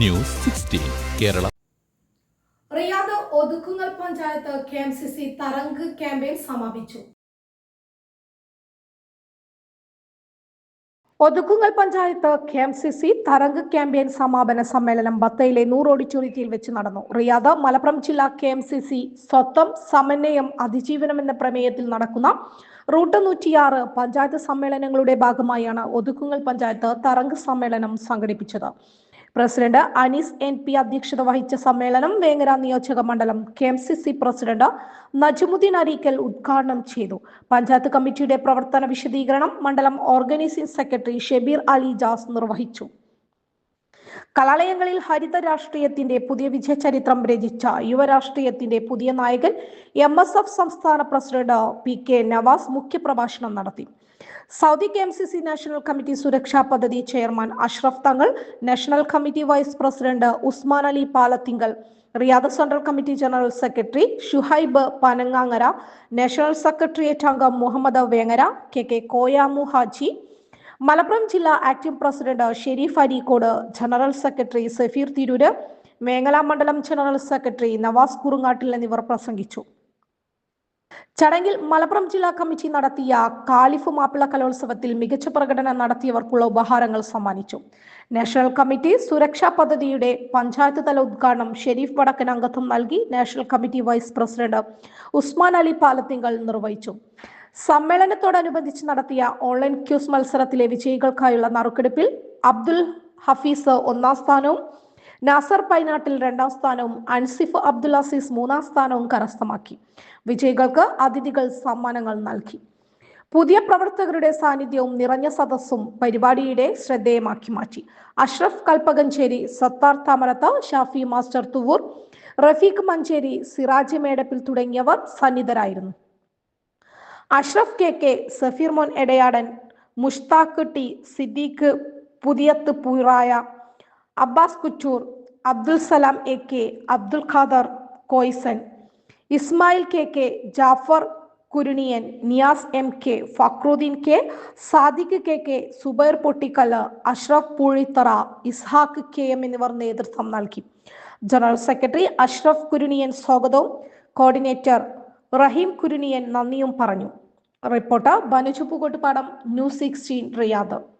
News sixteen Kerala. Riyadh Othukkungal panchayat K M C C Tharang campaign സമാപിച്ചു. Othukkungal panchayat K M C C Tharang campaign സമാപന സമ്മേളനം ബത്തയിലെ നൂറ് ഓഡിറ്റോറിയത്തിൽ വെച്ച് നടന്നു. റിയാദ് മലപ്പുറം ജില്ലാ കെ എം സി സി സ്വത്വം സമന്വയം അതിജീവനം എന്ന പ്രമേയത്തിൽ നടക്കുന്ന റൂട്ട് നൂറ്റിയാറ് പഞ്ചായത്ത് സമ്മേളനങ്ങളുടെ ഭാഗമായാണ് ഒതുക്കുങ്ങൽ പഞ്ചായത്ത് തരംഗ് സമ്മേളനം സംഘടിപ്പിച്ചത്. പ്രസിഡന്റ് അനീസ് എൻ പി അധ്യക്ഷത വഹിച്ച സമ്മേളനം വേങ്ങര നിയോജക മണ്ഡലം K M C C president Najmuddeen Areekkal ഉദ്ഘാടനം ചെയ്തു. പഞ്ചായത്ത് കമ്മിറ്റിയുടെ പ്രവർത്തന വിശദീകരണം മണ്ഡലം ഓർഗനൈസിംഗ് സെക്രട്ടറി ഷെബീർ അലി ജാസ് നിർവഹിച്ചു. കലാലയങ്ങളിൽ ഹരിത രാഷ്ട്രീയത്തിന്റെ പുതിയ വിജയചരിത്രം രചിച്ച യുവരാഷ്ട്രീയത്തിന്റെ പുതിയ നായകൻ എം എസ് എഫ് സംസ്ഥാന പ്രസിഡന്റ് പി കെ നവാസ് മുഖ്യപ്രഭാഷണം നടത്തി. Saudi K M C C national committee സുരക്ഷാ പദ്ധതി chairman Ashraf Thangal national committee vice president Usman Ali Palathingal Riyadh central committee general secretary Shuhaib Panangangara national secretariat അംഗം Muhammad Vengara K K Koyamu Haji Malappuram ജില്ലാ acting president Shareef Areekode general secretary Safeer Tirur മേഖല മണ്ഡലം general secretary Nawaz കുറുങ്ങാട്ടിൽ എന്നിവർ പ്രസംഗിച്ചു. ചടങ്ങിൽ മലപ്പുറം ജില്ലാ committee നടത്തിയ caliph Mappila കലോത്സവത്തിൽ മികച്ച പ്രകടനം നടത്തിയവർക്കുള്ള ഉപഹാരങ്ങൾ സമ്മാനിച്ചു. നാഷണൽ കമ്മിറ്റി സുരക്ഷാ പദ്ധതിയുടെ പഞ്ചായത്ത് തല ഉദ്ഘാടനം ഷെരീഫ് വടക്കൻ അംഗത്വം നൽകി national committee vice president Usman Ali Palathingal നിർവഹിച്ചു. സമ്മേളനത്തോടനുബന്ധിച്ച് നടത്തിയ ഓൺലൈൻ ക്യൂസ് മത്സരത്തിലെ വിജയികൾക്കായുള്ള നറുക്കെടുപ്പിൽ അബ്ദുൽ ഹഫീസ് ഒന്നാം സ്ഥാനവും നാസർ പൈനാട്ടിൽ രണ്ടാം സ്ഥാനവും അൻസിഫ് അബ്ദുൽ അസീസ് മൂന്നാം സ്ഥാനവും കരസ്ഥമാക്കി. വിജയികൾക്ക് അതിഥികൾ സമ്മാനങ്ങൾ നൽകി. പുതിയ പ്രവർത്തകരുടെ സാന്നിധ്യവും നിറഞ്ഞ സദസ്സും പരിപാടിയുടെ ശ്രദ്ധേയമാക്കി മാറ്റി. അഷ്റഫ് കൽപ്പകഞ്ചേരി സത്താർ താമരത്ത് ഷാഫി മാസ്റ്റർ തുവൂർ റഫീഖ് മഞ്ചേരി സിറാജ് മേടപ്പിൽ തുടങ്ങിയവർ സന്നിധരായിരുന്നു. Ashraf K K Safeer Mon Edayadan Mushtaq T Siddique Puthiyath Poraya Abbas Kuchoor Abdul Salam A K Abdul Khader Koyson Ismail K K Jafar Kuruniyan Niyas M K Fakruddeen K Sadiq K K Zubair Pottikkal Ashraf Poozhithara Ishaq K M എന്നിവർ നേതൃത്വം നൽകി. General secretary Ashraf Kuruniyan സ്വാഗതവും. Coordinator റഹീം കുരുനിയൻ നന്ദിയും പറഞ്ഞു. Reporter Banuju Pookkottupadam news sixteen Riyadh.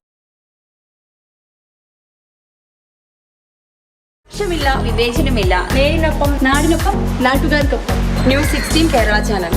വിവേചനമില്ല. നേരിനൊപ്പം നാടിനൊപ്പം നാട്ടുകാർക്കൊപ്പം. News sixteen Kerala channel.